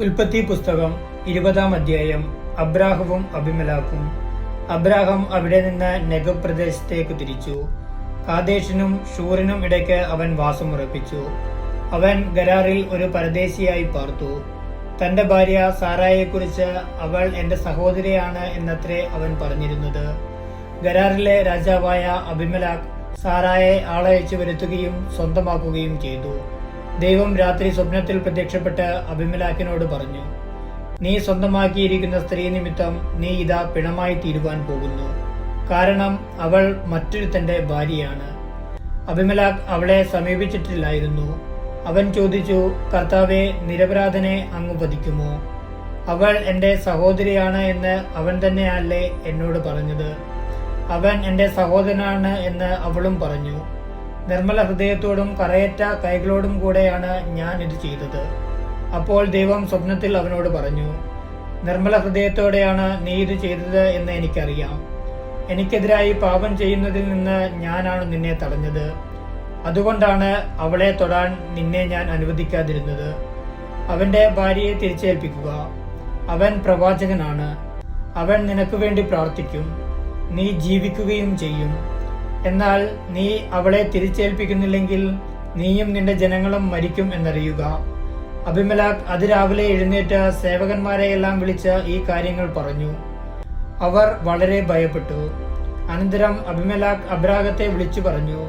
ഉൽപ്പത്തി പുസ്തകം ഇരുപതാം അധ്യായം. അബ്രാഹവും അഭിമലാക്കും. അബ്രാഹം അവിടെ നിന്ന് നെഗബ് പ്രദേശത്തേക്ക് തിരിച്ചു. കാദേശിനും ഷൂറിനും ഇടയ്ക്ക് അവൻ വാസമുറപ്പിച്ചു അവൻ ഗരാറിൽ ഒരു പരദേശിയായി പാർത്തു. തന്റെ ഭാര്യ സാറായെക്കുറിച്ച് അവൾ എന്റെ സഹോദരിയാണ് എന്നത്രേ അവൻ പറഞ്ഞിരുന്നത്. ഗരാറിലെ രാജാവായ അഭിമലാഖ് സാറായെ ആളയച്ചു വരുത്തുകയും സ്വന്തമാക്കുകയും ചെയ്തു. ദൈവം രാത്രി സ്വപ്നത്തിൽ പ്രത്യക്ഷപ്പെട്ട് അഭിമലാക്കിനോട് പറഞ്ഞു നീ സ്വന്തമാക്കിയിരിക്കുന്ന സ്ത്രീ നിമിത്തം നീ ഇതാ പിണമായി തീരുവാൻ പോകുന്നു. കാരണം അവൾ മറ്റൊരുത്തന്റെ ഭാര്യയാണ്. അഭിമലാഖ് അവളെ സമീപിച്ചിട്ടില്ലായിരുന്നു. അവൻ ചോദിച്ചു കർത്താവെ നിരപരാധനെ അങ്ങ് വധിക്കുമോ? അവൾ എന്റെ സഹോദരിയാണ് എന്ന് അവൻ തന്നെയല്ലേ എന്നോട് പറഞ്ഞത്. അവൻ എന്റെ സഹോദരനാണ് എന്ന് അവളും പറഞ്ഞു. നിർമ്മല ഹൃദയത്തോടും കറയറ്റ കൈകളോടും കൂടെയാണ് ഞാൻ ഇത് ചെയ്തത്. അപ്പോൾ ദൈവം സ്വപ്നത്തിൽ അവനോട് പറഞ്ഞു നിർമ്മല ഹൃദയത്തോടെയാണ് നീ ഇത് ചെയ്തത് എന്ന് എനിക്കറിയാം. എനിക്കെതിരായി പാപം ചെയ്യുന്നതിൽ നിന്ന് ഞാനാണ് നിന്നെ തടഞ്ഞത്. അതുകൊണ്ടാണ് അവളെ തൊടാൻ നിന്നെ ഞാൻ അനുവദിക്കാതിരുന്നത്. അവന്റെ ഭാര്യയെ തിരിച്ചേൽപ്പിക്കുക. അവൻ പ്രവാചകനാണ്. അവൻ നിനക്ക് വേണ്ടി പ്രാർത്ഥിക്കും. നീ ജീവിക്കുകയും ചെയ്യും. എന്നാൽ നീ അവളെ തിരിച്ചേൽപ്പിക്കുന്നില്ലെങ്കിൽ നീയും നിന്റെ ജനങ്ങളും മരിക്കും എന്നറിയുക. അഭിമലാഖ് അതിരാവിലെ എഴുന്നേറ്റ് സേവകന്മാരെയെല്ലാം വിളിച്ച് ഈ കാര്യങ്ങൾ പറഞ്ഞു. അവർ വളരെ ഭയപ്പെട്ടു. അനന്തരം അഭിമലാഖ് അബ്രാഗത്തെ വിളിച്ചു പറഞ്ഞു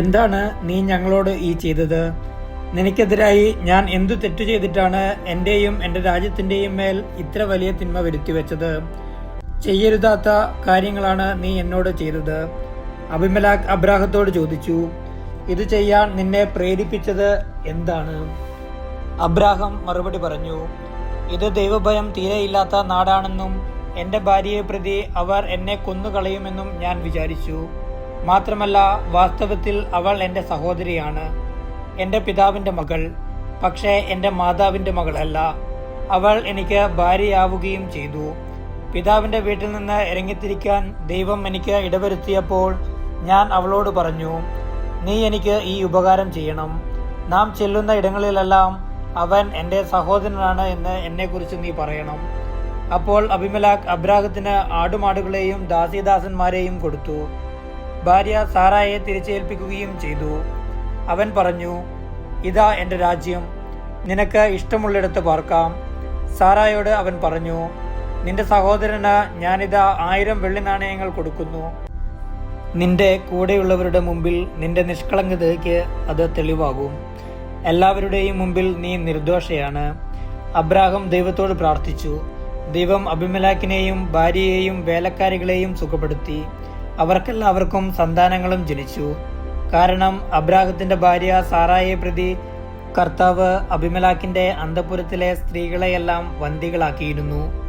എന്താണ് നീ ഞങ്ങളോട് ഈ ചെയ്തത്? നിനക്കെതിരായി ഞാൻ എന്തു തെറ്റു ചെയ്തിട്ടാണ് എന്റെയും എന്റെ രാജ്യത്തിന്റെയും മേൽ ഇത്ര വലിയ തിന്മ വരുത്തിവെച്ചത്? ചെയ്യരുതാത്ത കാര്യങ്ങളാണ് നീ എന്നോട് ചെയ്തത്. അഭിമലാഖ് അബ്രാഹത്തോട് ചോദിച്ചു ഇത് ചെയ്യാൻ നിന്നെ പ്രേരിപ്പിച്ചത് എന്താണ്? അബ്രാഹം മറുപടി പറഞ്ഞു ഇത് ദൈവഭയം തീരെയില്ലാത്ത നാടാണെന്നും എന്റെ ഭാര്യയെ പ്രതി അവർ എന്നെ കൊന്നുകളയുമെന്നും ഞാൻ വിചാരിച്ചു. മാത്രമല്ല വാസ്തവത്തിൽ അവൾ എന്റെ സഹോദരിയാണ് എന്റെ പിതാവിന്റെ മകൾ പക്ഷേ എന്റെ മാതാവിന്റെ മകളല്ല. അവൾ എനിക്ക് ഭാര്യയാവുകയും ചെയ്തു. പിതാവിന്റെ വീട്ടിൽ നിന്ന് ഇറങ്ങിത്തിരിക്കാൻ ദൈവം എനിക്ക് ഇടവരുത്തിയപ്പോൾ ഞാൻ അവളോട് പറഞ്ഞു നീ എനിക്ക് ഈ ഉപകാരം ചെയ്യണം. നാം ചെല്ലുന്ന ഇടങ്ങളിലെല്ലാം അവൻ എന്റെ സഹോദരനാണ് എന്ന് എന്നെക്കുറിച്ച് നീ പറയണം. അപ്പോൾ അഭിമലാഖ് അബ്രാഹത്തിന് ആടുമാടുകളെയും ദാസിദാസന്മാരെയും കൊടുത്തു. ഭാര്യ സാറായെ തിരിച്ചേൽപ്പിക്കുകയും ചെയ്തു. അവൻ പറഞ്ഞു ഇതാ എന്റെ രാജ്യം. നിനക്ക് ഇഷ്ടമുള്ളിടത്ത് പാർക്കാം. സാറായോട് അവൻ പറഞ്ഞു നിന്റെ സഹോദരന് ഞാനിതാ ആയിരം വെള്ളി നാണയങ്ങൾ കൊടുക്കുന്നു. നിന്റെ കൂടെയുള്ളവരുടെ മുമ്പിൽ നിന്റെ നിഷ്കളങ്കതയ്ക്ക് അത് തെളിവാകും. എല്ലാവരുടെയും മുമ്പിൽ നീ നിർദോഷയാണ് അബ്രാഹം ദൈവത്തോട് പ്രാർത്ഥിച്ചു. ദൈവം അഭിമലാക്കിനെയും ഭാര്യയെയും വേലക്കാരികളെയും സുഖപ്പെടുത്തി. അവർക്കെല്ലാവർക്കും സന്താനങ്ങളും ജനിച്ചു. കാരണം അബ്രാഹത്തിന്റെ ഭാര്യ സാറായെ പ്രതി കർത്താവ് അഭിമലാക്കിന്റെ അന്തപുരത്തിലെ സ്ത്രീകളെയെല്ലാം വന്തികളാക്കിയിരുന്നു